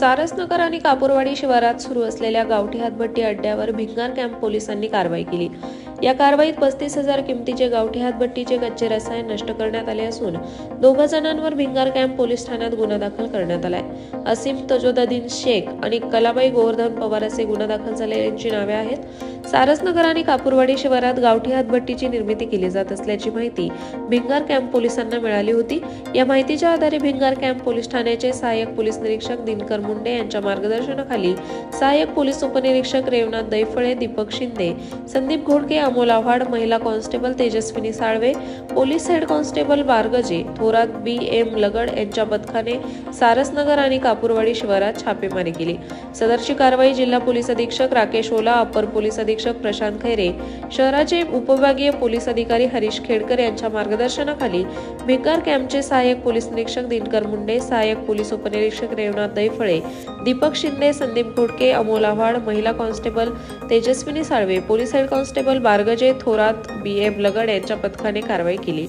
सारसनगर आणि कापूरवाडी शिवारात सुरू असलेल्या गावठी हातभट्टी अड्ड्यावर भिंगार कॅम्प पोलिसांनी कारवाई केली. या कारवाईत पस्तीस हजार किमतीचे गावठी हातभट्टीचे कच्चे रसायन नष्ट करण्यात आले असून दोघा जणांवर भिंगार कॅम्प पोलीस ठाण्यात गुन्हा दाखल करण्यात आलाय. असीम तजोददीन शेख आणि कलाबाई गोवर्धन पवार असे गुन्हा दाखल झालेल्यांची नावे आहेत. सारसनगर आणि कापूरवाडी शिवारात गावठी हातभट्टीची निर्मिती केली जात असल्याची माहिती भिंगार कॅम्प पोलिसांना मिळाली होती. या माहितीच्या आधारे भिंगार कॅम्प पोलीस ठाण्याचे सहाय्यक पोलीस निरीक्षक दिनकर मुंडे यांच्या मार्गदर्शनाखाली सहाय्यक पोलीस उपनिरीक्षक रेवनाथ दैफळे दीपक शिंदे संदीप घोडके अमोल आव्हाड महिला constable Tejaswini Salve police head constable Bargaje Thorat B M Lagad यांच्या पथकाने सारसनगर आणि कापूरवाडी शिवारात छापेमारी केली. सदरची कारवाई जिल्हा पोलीस अधीक्षक राकेश ओला अपर पोलीस अधीक्षक प्रशांत खैरे शहराचे उपविभागीय पोलीस अधिकारी हरीश खेडकर यांच्या मार्गदर्शनाखाली भिकार कॅम्पचे सहाय्यक पोलीस निरीक्षक दिनकर मुंडे सहाय्यक पोलीस उपनिरीक्षक रेवनाथ दैफळे दीपक शिंदे संदीप घोडके अमोल आव्हाड महिला constable Tejaswini Salve police head constable Bargaje Thorat B M Lagad यांच्या पथकाने कारवाई केली.